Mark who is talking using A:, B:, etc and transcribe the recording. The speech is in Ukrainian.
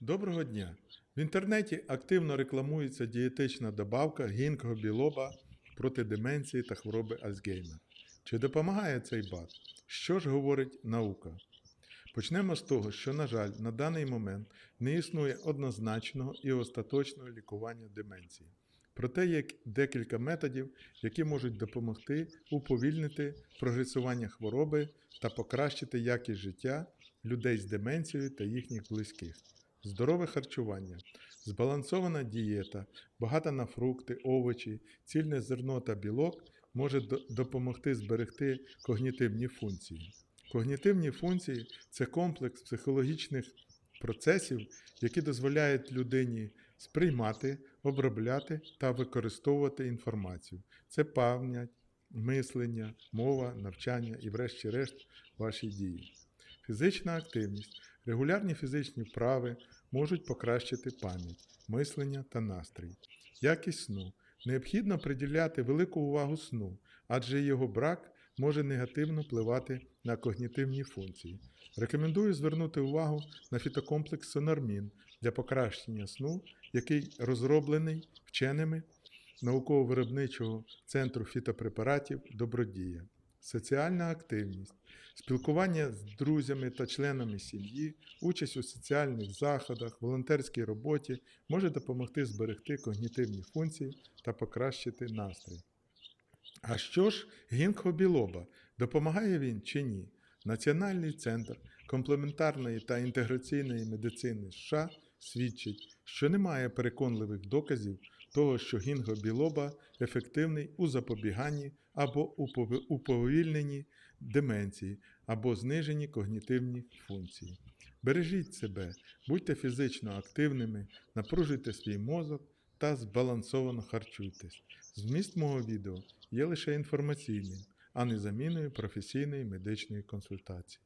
A: Доброго дня! В інтернеті активно рекламується дієтична добавка гінкго білоба проти деменції та хвороби Альцгеймера. Чи допомагає цей БАД? Що ж говорить наука? Почнемо з того, що, на жаль, на даний момент не існує однозначного і остаточного лікування деменції. Проте є декілька методів, які можуть допомогти уповільнити прогресування хвороби та покращити якість життя людей з деменцією та їхніх близьких. Здорове харчування, збалансована дієта, багата на фрукти, овочі, цільне зерно та білок може допомогти зберегти когнітивні функції. Когнітивні функції це комплекс психологічних процесів, які дозволяють людині сприймати, обробляти та використовувати інформацію. Це пам'ять, мислення, мова, навчання і, врешті-решт, ваші дії. Фізична активність, регулярні фізичні вправи можуть покращити пам'ять, мислення та настрій. Якість сну. Необхідно приділяти велику увагу сну, адже його брак може негативно впливати на когнітивні функції. Рекомендую звернути увагу на фітокомплекс Сонармін для покращення сну, який розроблений вченими науково-виробничого центру фітопрепаратів Добродія. Соціальна активність, спілкування з друзями та членами сім'ї, участь у соціальних заходах, волонтерській роботі може допомогти зберегти когнітивні функції та покращити настрій. А що ж гінкго-білоба? Допомагає він чи ні? Національний центр комплементарної та інтеграційної медицини США свідчить, що немає переконливих доказів того, що гінго-білоба ефективний у запобіганні або уповільненні деменції або зниженні когнітивні функції. Бережіть себе, будьте фізично активними, напружуйте свій мозок та збалансовано харчуйтесь. Зміст мого відео є лише інформаційним, а не заміною професійної медичної консультації.